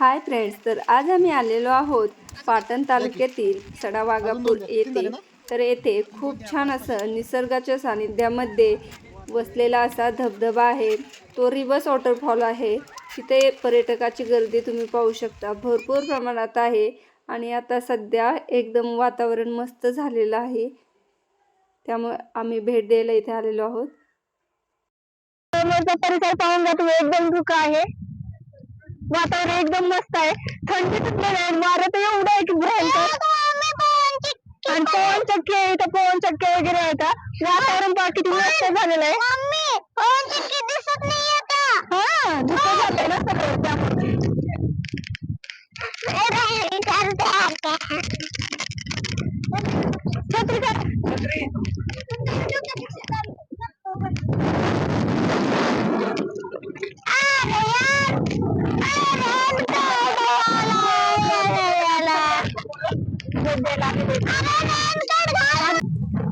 Hi friends तर आज आम्ही आलेलो आहोत पाटण तालुक्यातील सडावागापूर येथे. तर येथे खूप छान असं निसर्गाच्या सानिध्यामध्ये वसलेला असा धबधबा आहे. तो रिवर्स वॉटरफॉल आहे. तिथे पर्यटकाची गर्दी तुम्ही पाहू शकता. भरपूर प्रमाणात आहे आणि आता सध्या एकदम वातावरण मस्त झालेलं आहे. त्यामुळे आम्ही भेट द्यायला इथे आलेलो आहोत. परिसर पाहून एकदम धुका आहे. वातावरण एकदम मस्त आहे. थंडी सुटलेली आहे. वारं तर एवढं आहे की भयंकर. आणि पवन चक्की आहे इथं पवन चक्की वगैरे आहेत हा. वातावरण पहा किती मस्त झालेलं आहे. हा धुकं झालंय ना सगळं. त्यामुळे.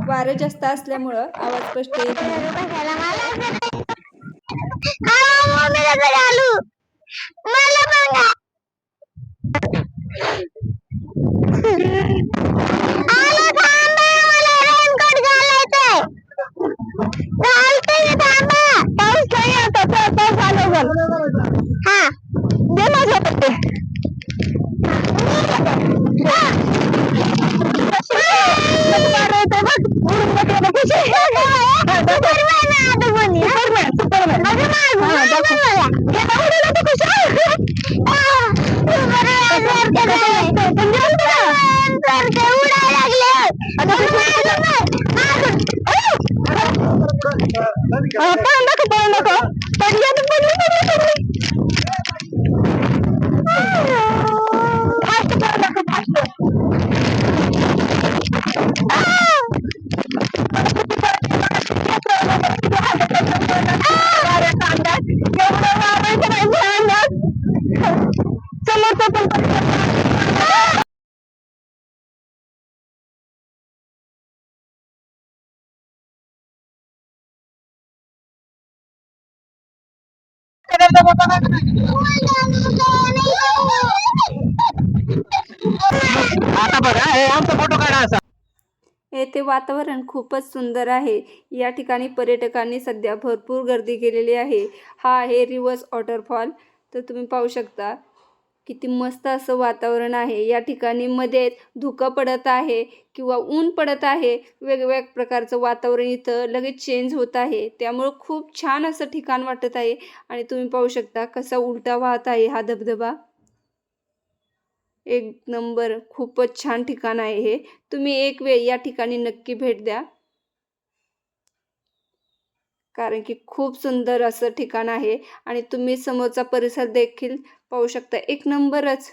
वारं जास्त असल्यामुळं आवाज स्पष्ट येत नाही. 前のや。आता बघा हे आमचा फोटो काढा असा. येथे वातावरण खूपच सुंदर आहे. या ठिकाणी पर्यटकांनी सध्या भरपूर गर्दी केलेली आहे. हा आहे रिवर्स वॉटरफॉल. तर तुम्ही पाहू शकता किती मस्त असं वातावरण आहे. या ठिकाणी मध्ये धुकं पडत आहे किंवा ऊन पडत आहे. वेगवेगळ्या प्रकारचं वातावरण इथं लगेच चेंज होत आहे. त्यामुळं खूप छान असं ठिकाण वाटत आहे. आणि तुम्ही पाहू शकता कसा उलटा वाहत आहे हा धबधबा. एक नंबर खूपच छान ठिकाण आहे हे. तुम्ही एक वेळ या ठिकाणी नक्की भेट द्या. कारण की खूप सुंदर असं ठिकाण आहे आणि तुम्ही समोरचा परिसर देखील पाहू शकता. एक नंबरच.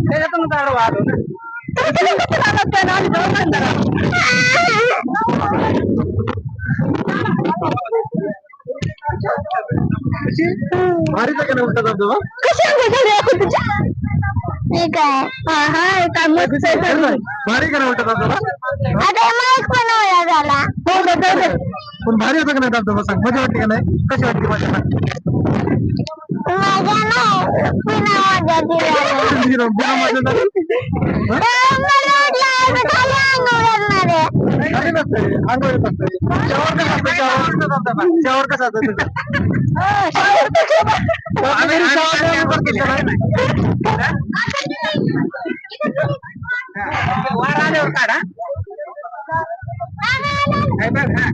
त्याच्यातून काढ वाढ भारीचा का नव्हता धबधबा ठीक आहे. हा हा काय मस्त आहे सगळं. भारी का नव्हता धबधबा आता माईक पण ओळा झाला? हो जाऊ दे. पण भारी होता का नाही धबधबा सांग मजा वाटते का नाही? कशी वाटते मजा मजा? बिना मजा? हा? नसतंय, अंगावर येत असतंय. शावर कसा? शावर कसा असतो? वारा आल्यावर काढा काय बघ, हा.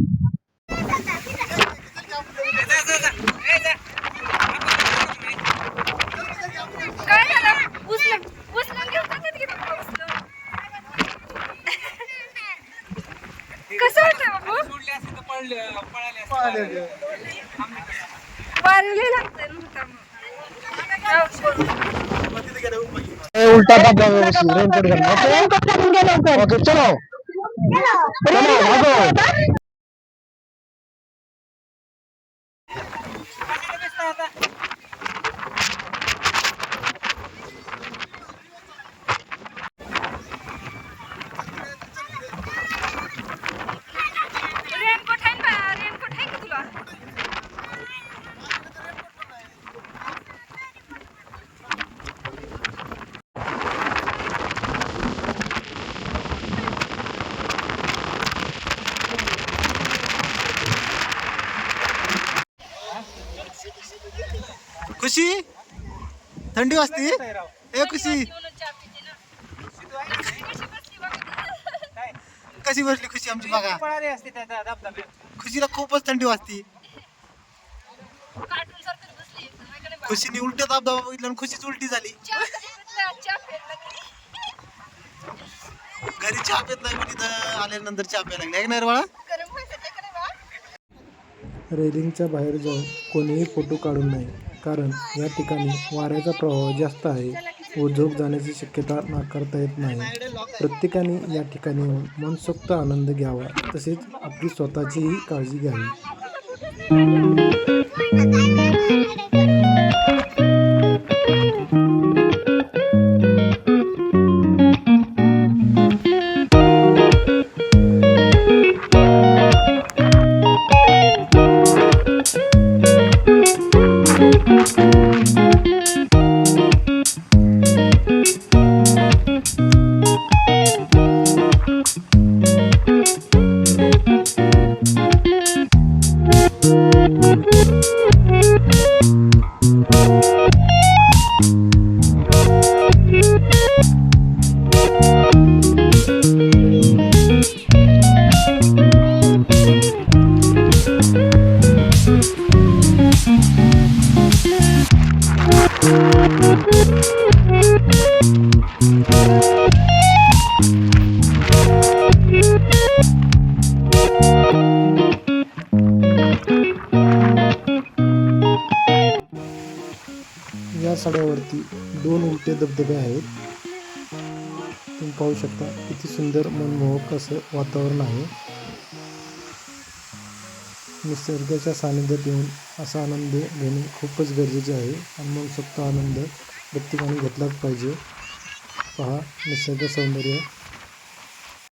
काय झालं उचलून उचलून घेऊन जातात की पप्पा उचलून कसं वाटतं बाबू वारले लागतंय ना आता मग. उलटा व्यवस्थित रेनकोट घालून. ओके. चलो. चलो भागो रेनकोट आहे ना रेनकोट आहे का तुला खुशी? थंडी वाजते? ए खुशी. कशी बसली खुशी आमची बघा. खुशीला खूपच थंडी वाजते. खुशीने उलट्या दाबदाबा बघितलं आणि खुशीच उलटी झाली. घरी चहा पेत नाही पण इथं आल्यानंतर चहा प्यायला लागली. आहे ना रे बाळा? रेलिंगच्या बाहेर जाऊन कोणीही फोटो काढू नये कारण या ठिकाणी वाऱ्याचा प्रभाव जास्त आहे व झोप जाण्याची शक्यता नाकारता येत नाही. प्रत्येकाने या ठिकाणी येऊन मनसोक्त आनंद घ्यावा तसेच आपली स्वतःचीही काळजी घ्यावी. या सड्यावरती दोन उलटे धबधबे आहेत. तुम्ही पाहू शकता किती सुंदर मनमोहक असं वातावरण आहे. निसर्गाच्या सानिध्यात येऊन असा आनंद घेणे खूपच गरजेचे आहे. आणि शकतो आनंद प्रत्येकाने घेतलाच पाहिजे. पहा निसर्ग सौंदर्य